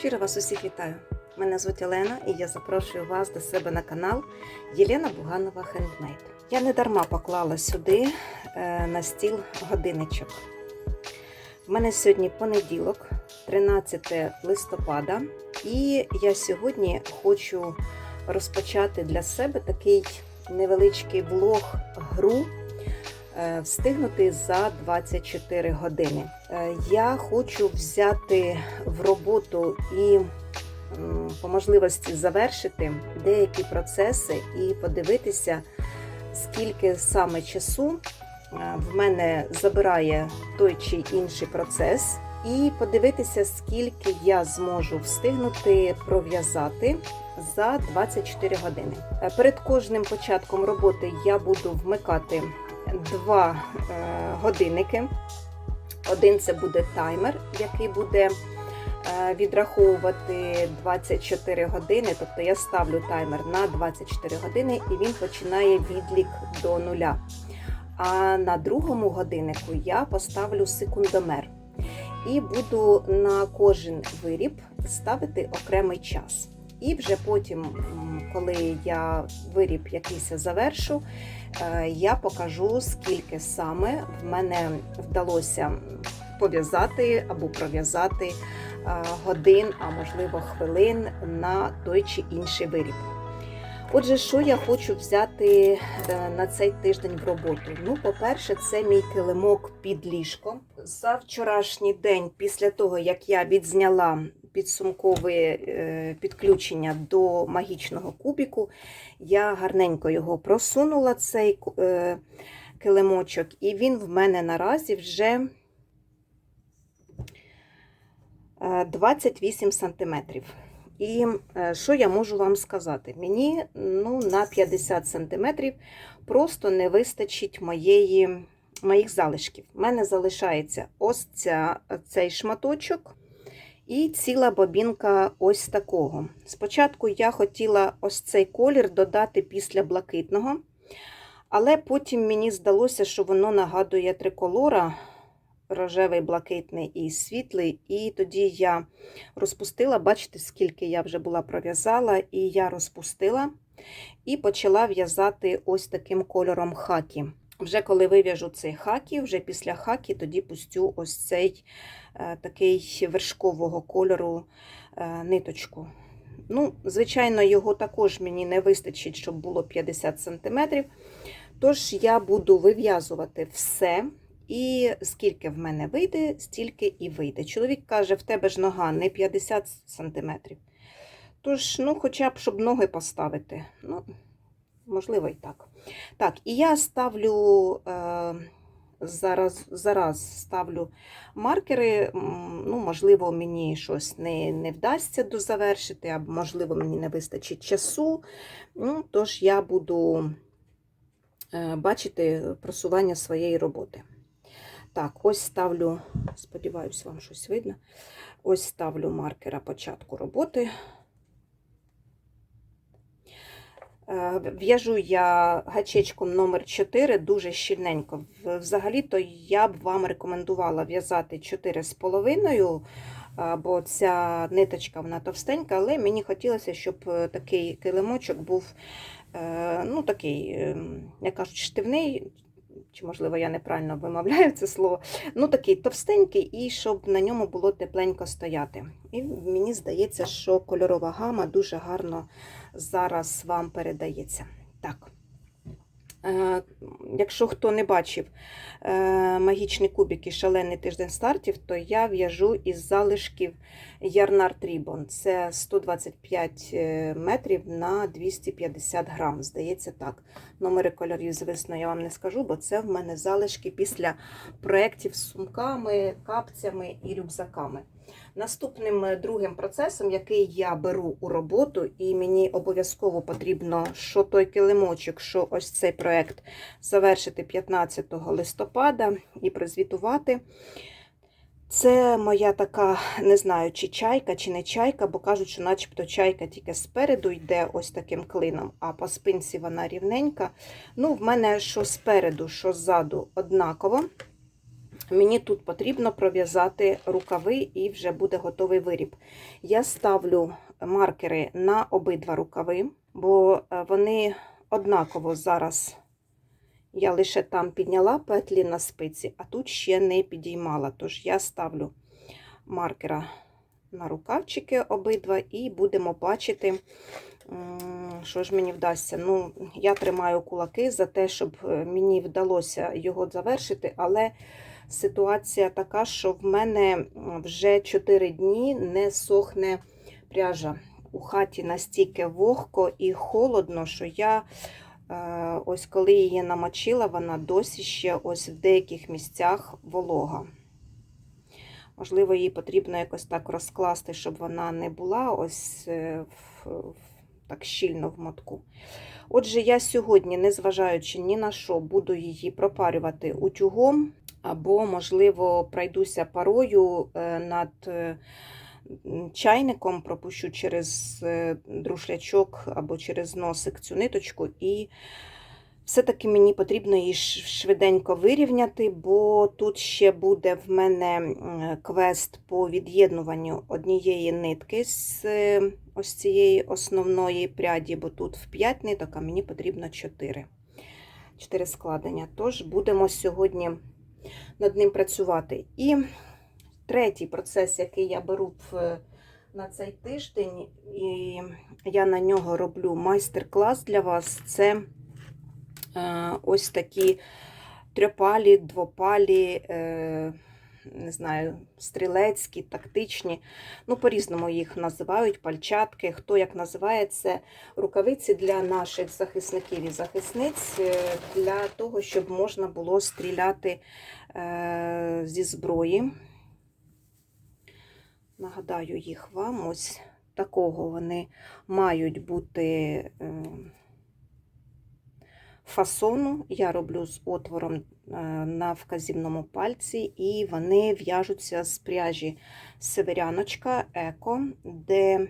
Щиро вас усіх вітаю. Мене звуть Олена і я запрошую вас до себе на канал Єлена Буганова Хендмейд. Я не дарма поклала сюди е, на стіл годинничок. У мене сьогодні понеділок, 13 листопада, і я сьогодні хочу розпочати для себе такий невеличкий влог гру встигнути за 24 години. Е, Я хочу взяти в роботу і по можливості завершити деякі процеси і подивитися, скільки саме часу е, в мене забирає той чи інший процес, і подивитися, скільки я зможу встигнути пров'язати за 24 години. Е, Перед кожним початком роботи я буду вмикати два е, годинники. Один це буде таймер, який буде е, відраховувати 24 години. Тобто я ставлю таймер на 24 години і він починає відлік до нуля. А на другому годиннику я поставлю секундомер і буду на кожен виріб ставити окремий час. І вже потім, коли я виріб якийсь завершу, е, я покажу, скільки саме в мене вдалося пов'язати або пров'язати е, годин, а можливо хвилин на той чи інший виріб. Отже, що я хочу взяти е, на цей тиждень в роботу? Ну, по-перше, це мій килимок під ліжком. За вчорашній день, після того, як я відзняла підсумкове е, підключення до магічного кубіку, я гарненько його просунула, цей е, килимочок, і він в мене наразі вже е, 28 сантиметрів. І е, що я можу вам сказати? Мені ну, на 50 см просто не вистачить моєї, моїх залишків. У мене залишається ось ця, цей шматочок і ціла бобінка ось такого. Спочатку я хотіла ось цей колір додати після блакитного, але потім мені здалося, що воно нагадує триколора рожевий, блакитний і світлий. І тоді я розпустила, бачите, скільки я вже була пров'язала, і я розпустила і почала в'язати ось таким кольором хакі. Вже коли вив'яжу цей хакі, вже після хакі тоді пустю ось цей е, такий вершкового кольору е, ниточку. Ну, Звичайно, його також мені не вистачить, щоб було 50 см. Тож я буду вив'язувати все. І скільки в мене вийде, стільки і вийде. Чоловік каже, в тебе ж нога не 50 см. Тож, ну, хоча б, щоб ноги поставити. Ну, можливо, і так. Так, і я ставлю е, зараз зараз ставлю маркери. Ну, Можливо, мені щось не не вдасться дозавершити, або, можливо, мені не вистачить часу. Ну, Тож я буду е, бачити просування своєї роботи. Так, ось ставлю, сподіваюся, вам щось видно. Ось ставлю маркера початку роботи. В'яжу я гачечком номер 4 дуже щільненько. Взагалі-то я б вам рекомендувала в'язати 4,5, бо ця ниточка вона товстенька, але мені хотілося, щоб такий килимочок був ну, такий, як кажуть, штивний чи, можливо, я неправильно вимовляю це слово, ну такий товстенький, і щоб на ньому було тепленько стояти. І мені здається, що кольорова гама дуже гарно зараз вам передається. Так. Е, Якщо хто не бачив е, магічні кубики шалений тиждень стартів, то я в'яжу із залишків Ярнар Трібон. Це 125 е, метрів на 250 грам. Здається, так. Номери кольорів, звісно, я вам не скажу, бо це в мене залишки після проєктів з сумками, капцями і рюкзаками. Наступним другим процесом, який я беру у роботу, і мені обов'язково потрібно, що той килимочок, що ось цей проєкт завершити 15 листопада і прозвітувати. Це моя така, не знаю, чи чайка, чи не чайка, бо кажуть, що начебто чайка тільки спереду йде ось таким клином, а по спинці вона рівненька. Ну, в мене що спереду, що ззаду однаково. Мені тут потрібно пров'язати рукави і вже буде готовий виріб. Я ставлю маркери на обидва рукави, бо е, вони однаково зараз. Я лише там підняла петлі на спиці, а тут ще не підіймала. Тож я ставлю маркера на рукавчики обидва і будемо бачити, що ж мені вдасться. Ну, я тримаю кулаки за те, щоб е, мені вдалося його завершити, але ситуація така, що в мене вже 4 дні не сохне пряжа. У хаті настільки вогко і холодно, що я е, ось коли її намочила, вона досі ще ось в деяких місцях волога. Можливо, її потрібно якось так розкласти, щоб вона не була ось е, в, так щільно в мотку. Отже, я сьогодні, незважаючи ні на що, буду її пропарювати утюгом, або, можливо, пройдуся парою е, над е, чайником, пропущу через е, друшлячок або через носик цю ниточку і все-таки мені потрібно її швиденько вирівняти, бо тут ще буде в мене квест по від'єднуванню однієї нитки з ось цієї основної пряді, бо тут в 5 ниток, а мені потрібно 4. 4 складення. Тож будемо сьогодні над ним працювати. І третій процес, який я беру в, на цей тиждень, і я на нього роблю майстер-клас для вас, це е, ось такі трьопалі, двопалі, е, не знаю, стрілецькі, тактичні. Ну, по-різному їх називають, пальчатки. Хто як називає це рукавиці для наших захисників і захисниць, е, для того, щоб можна було стріляти зі зброї. Нагадаю їх вам, ось такого вони мають бути. Е, фасону я роблю з отвором е, на вказівному пальці, і вони в'яжуться з пряжі Северяночка Еко, де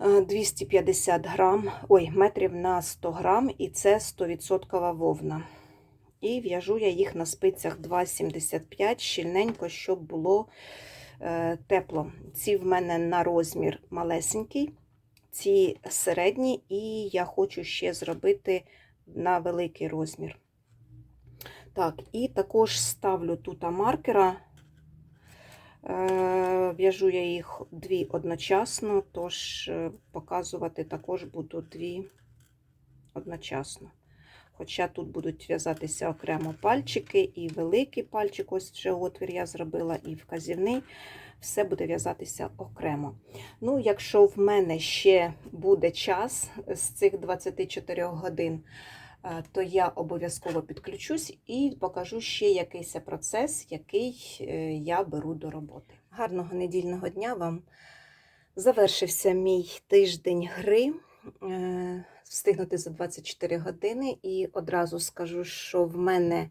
е, 250 грам, ой, метрів на 100 грам, і це 100% вовна. І в'яжу я їх на спицях 2,75 щільненько, щоб було е, тепло. Ці в мене на розмір малесенький, ці середні, і я хочу ще зробити на великий розмір. Так, і також ставлю тут маркера, Е, в'яжу я їх дві одночасно, тож е, показувати також буду дві одночасно. Хоча тут будуть в'язатися окремо пальчики, і великий пальчик, ось вже отвір я зробила, і вказівний, все буде в'язатися окремо. Ну, якщо в мене ще буде час з цих 24 годин, е, то я обов'язково підключусь і покажу ще якийсь процес, який е, я беру до роботи. Гарного недільного дня вам! Завершився мій тиждень гри. Встигнути за 24 години, і одразу скажу, що в мене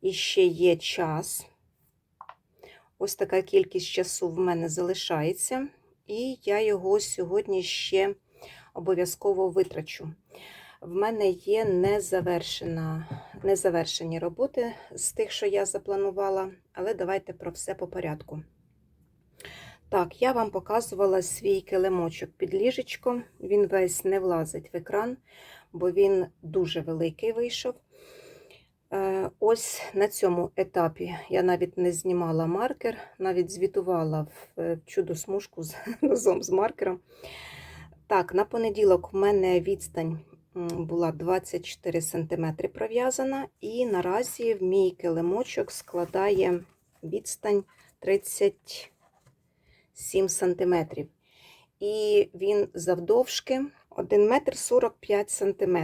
іще є час. Ось така кількість часу в мене залишається, і я його сьогодні ще обов'язково витрачу. В мене є незавершена, незавершені роботи з тих, що я запланувала, але давайте про все по порядку. Так, я вам показувала свій килимочок під ліжечком. Він весь не влазить в екран, бо він дуже великий вийшов. Е, Ось на цьому етапі я навіть не знімала маркер, навіть звітувала в е, чудо смужку разом з маркером. Так, на понеділок в мене відстань була 24 см пров'язана, і наразі в мій килимочок складає відстань 37 см. І він завдовжки 1 метр 45 см.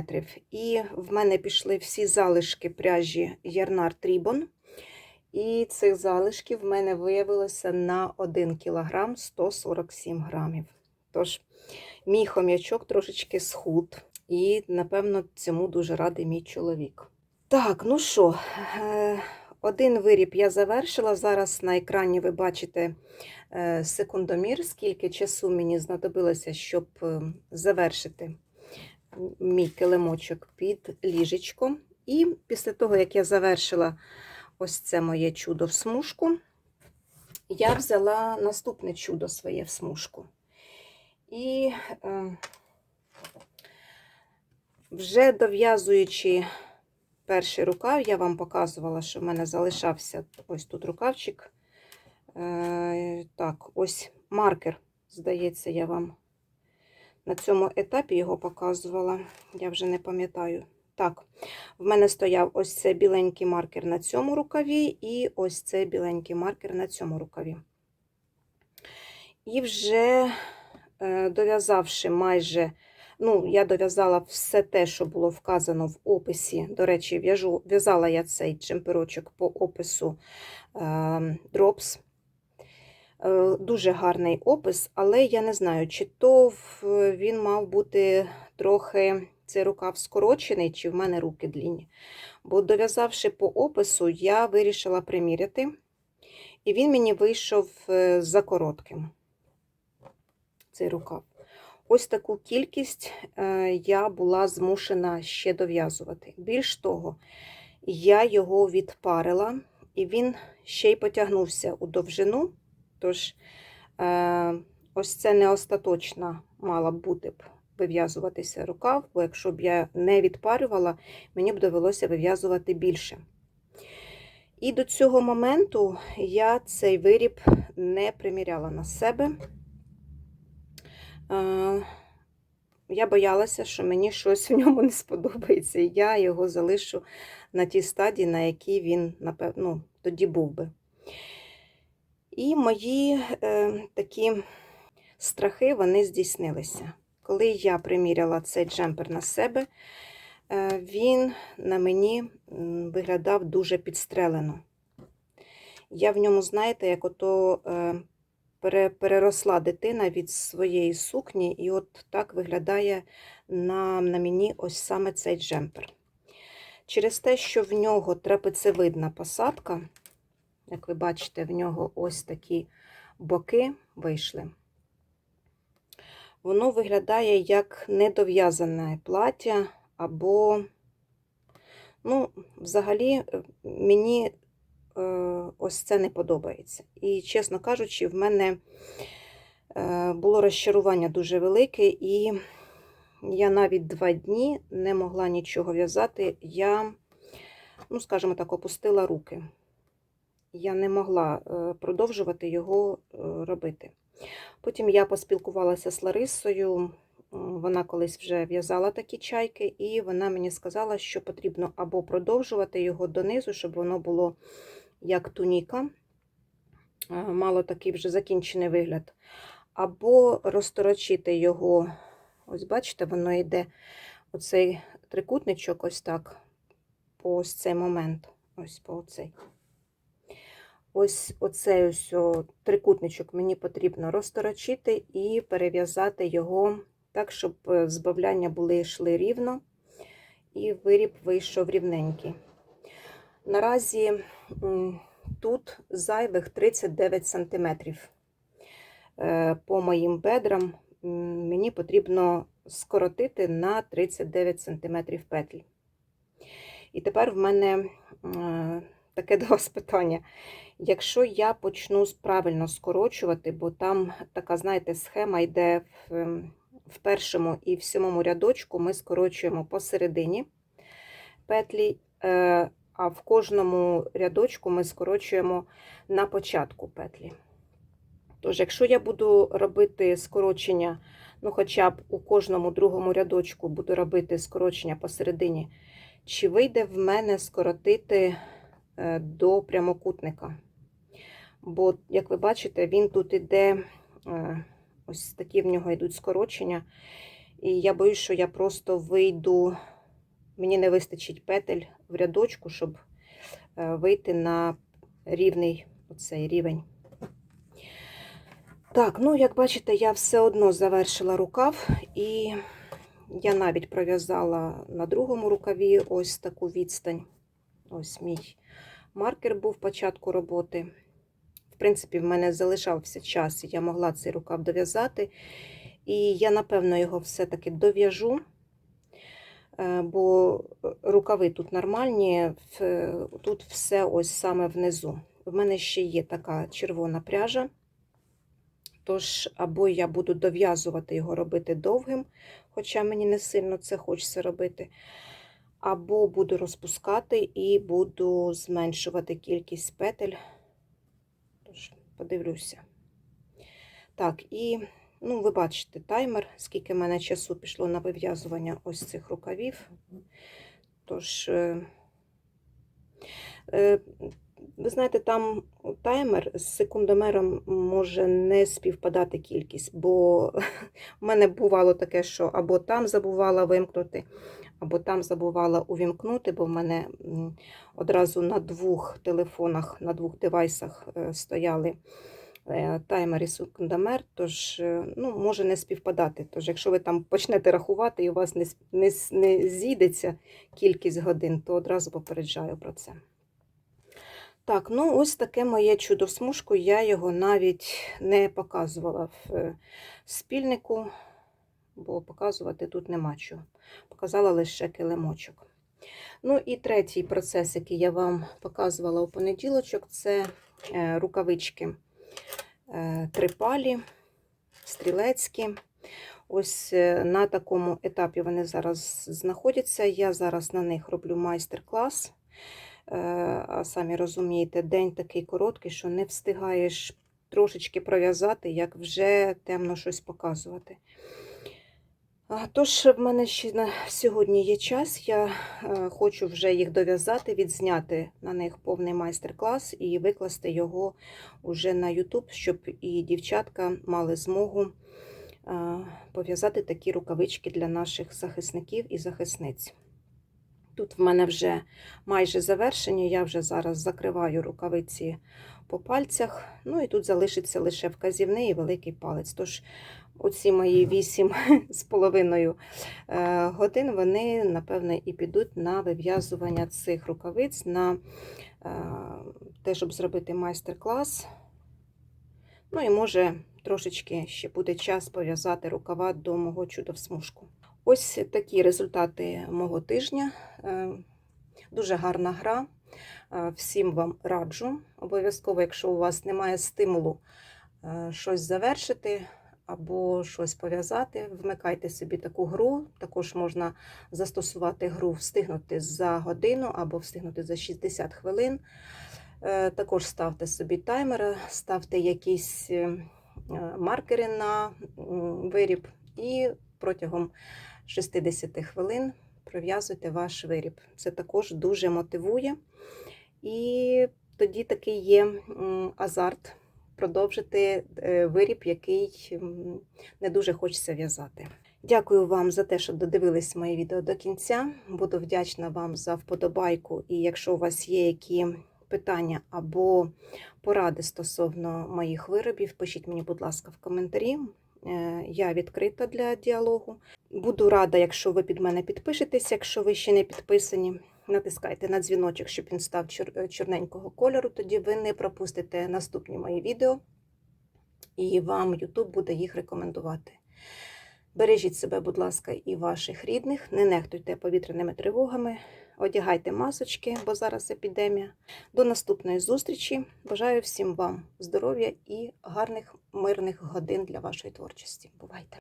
І в мене пішли всі залишки пряжі Ярнар Трібон. І цих залишків в мене виявилося на 1 кг 147 грамів. Тож, мій хом'ячок трошечки схуд. І, напевно, цьому дуже радий мій чоловік. Так, ну що, е, один виріб я завершила. Зараз на екрані ви бачите е, секундомір, скільки часу мені знадобилося, щоб е, завершити мій килимочок під ліжечком. І після того, як я завершила ось це моє чудо в смужку. Я взяла наступне чудо своє в смужку. І е, вже дов'язуючи перший рукав, я вам показувала, що в мене залишався ось тут рукавчик. Е, так, ось маркер, здається, я вам на цьому етапі його показувала. Я вже не пам'ятаю. Так, в мене стояв ось цей біленький маркер на цьому рукаві, і ось цей біленький маркер на цьому рукаві. І вже е, дов'язавши майже, ну, я дов'язала все те, що було вказано в описі. До речі, в'яжу- в'язала я цей чемперочок по опису е, Drops. Е, Дуже гарний опис, але я не знаю, чи то він мав бути трохи цей рукав скорочений, чи в мене руки длінні. Бо дов'язавши по опису, я вирішила приміряти, і він мені вийшов е, за коротким. Цей рукав. Ось таку кількість е, я була змушена ще дов'язувати. Більш того, я його відпарила, і він ще й потягнувся у довжину. Тож, е, ось це не остаточна мала б бути б вив'язуватися рукав, бо якщо б я не відпарювала, мені б довелося вив'язувати більше. І до цього моменту я цей виріб не приміряла на себе. Я боялася, що мені щось в ньому не сподобається, і я його залишу на тій стадії, на якій він, напевно, ну, тоді був би. І мої е, такі страхи вони здійснилися. Коли я приміряла цей джемпер на себе, е, він на мені виглядав дуже підстрелено. Я в ньому, знаєте, як ото е, переросла дитина від своєї сукні, і от так виглядає на, на мені ось саме цей джемпер. Через те, що в нього трапецевидна посадка, як ви бачите, в нього ось такі боки вийшли. Воно виглядає як недов'язане плаття, або, ну, взагалі, мені ось це не подобається. І, чесно кажучи, в мене е, було розчарування дуже велике, і я навіть два дні не могла нічого в'язати. Я, ну, скажімо так, опустила руки. Я не могла е, продовжувати його е, робити. Потім я поспілкувалася з Ларисою. Вона колись вже в'язала такі чайки, і вона мені сказала, що потрібно або продовжувати його донизу, щоб воно було як туніка, е, мало такий вже закінчений вигляд, або розторочити його. Ось бачите, воно йде оцей трикутничок, ось так, по ось цей момент. Ось по оцей. Ось оцей ось трикутничок мені потрібно розторочити і перев'язати його так, щоб е, збавляння були йшли рівно, і виріб вийшов рівненький. Наразі тут зайвих 39 см. По моїм бедрам мені потрібно скоротити на 39 см петлі. І тепер в мене е, таке до вас питання. Якщо я почну правильно скорочувати, бо там така, знаєте, схема йде в, в першому і в сьомому рядочку, ми скорочуємо посередині петлі, е, а в кожному рядочку ми скорочуємо на початку петлі. Тож, якщо я буду робити скорочення, ну хоча б у кожному другому рядочку буду робити скорочення посередині, чи вийде в мене скоротити е, до прямокутника? Бо, як ви бачите, він тут іде, е, ось такі в нього йдуть скорочення. І я боюсь, що я просто вийду, мені не вистачить петель в рядочку, щоб е, вийти на рівний оцей рівень. Так, ну, як бачите, я все одно завершила рукав, і я навіть пров'язала на другому рукаві ось таку відстань. Ось мій маркер був початку роботи. В принципі, в мене залишався час, і я могла цей рукав дов'язати. І я, напевно, його все-таки дов'яжу. Е, бо рукави тут нормальні, тут все ось саме внизу. В мене ще є така червона пряжа. Тож, або я буду дов'язувати його робити довгим, хоча мені не сильно це хочеться робити. Або буду розпускати і буду зменшувати кількість петель. Тож, подивлюся. Так, і ну, ви бачите таймер, скільки в мене часу пішло на вив'язування ось цих рукавів. Тож, е, е, ви знаєте, там таймер з секундомером може не співпадати кількість, бо в мене бувало таке, що або там забувала вимкнути, або там забувала увімкнути, бо в мене одразу на двох телефонах, на двох девайсах е, стояли таймер і секундомер, тож е, ну, може не співпадати. Тож, якщо ви там почнете рахувати і у вас не, не, не зійдеться кількість годин, то одразу попереджаю про це. Так, ну ось таке моє чудо смужку. Я його навіть не показувала в е, спільнику, бо показувати тут нема чого. Показала лише килимочок. Ну і третій процес, який я вам показувала у понеділочок, це е, рукавички е, трипалі, стрілецькі. Ось е, на такому етапі вони зараз знаходяться. Я зараз на них роблю майстер-клас. Е, А самі розумієте, день такий короткий, що не встигаєш трошечки пров'язати, як вже темно щось показувати. Тож, в мене ще на сьогодні є час. Я е, хочу вже їх дов'язати, відзняти на них повний майстер-клас і викласти його уже на YouTube, щоб і дівчатка мали змогу е, пов'язати такі рукавички для наших захисників і захисниць. Тут в мене вже майже завершені, я вже зараз закриваю рукавиці по пальцях. Ну і тут залишиться лише вказівний і великий палець. Тож оці мої 8 з половиною е, годин, вони, напевне, і підуть на вив'язування цих рукавиць, на е, те, щоб зробити майстер-клас. Ну і може трошечки ще буде час пов'язати рукава до мого чудо в смужку. Ось такі результати мого тижня. Е, Дуже гарна гра. Всім вам раджу. Обов'язково, якщо у вас немає стимулу щось завершити або щось пов'язати, вмикайте собі таку гру. Також можна застосувати гру встигнути за годину або встигнути за 60 хвилин. Е, Також ставте собі таймери, ставте якісь е, маркери на виріб і протягом 60 хвилин пров'язуйте ваш виріб. Це також дуже мотивує. І тоді такий є азарт продовжити е, виріб, який не дуже хочеться в'язати. Дякую вам за те, що додивились моє відео до кінця. Буду вдячна вам за вподобайку. І якщо у вас є які питання або поради стосовно моїх виробів, пишіть мені, будь ласка, в коментарі. Е, Я відкрита для діалогу. Буду рада, якщо ви під мене підпишетесь, якщо ви ще не підписані. Натискайте на дзвіночок, щоб він став чор- чорненького кольору. Тоді ви не пропустите наступні мої відео, і вам YouTube буде їх рекомендувати. Бережіть себе, будь ласка, і ваших рідних, не нехтуйте повітряними тривогами, одягайте масочки, бо зараз епідемія. До наступної зустрічі. Бажаю всім вам здоров'я і гарних мирних годин для вашої творчості. Бувайте!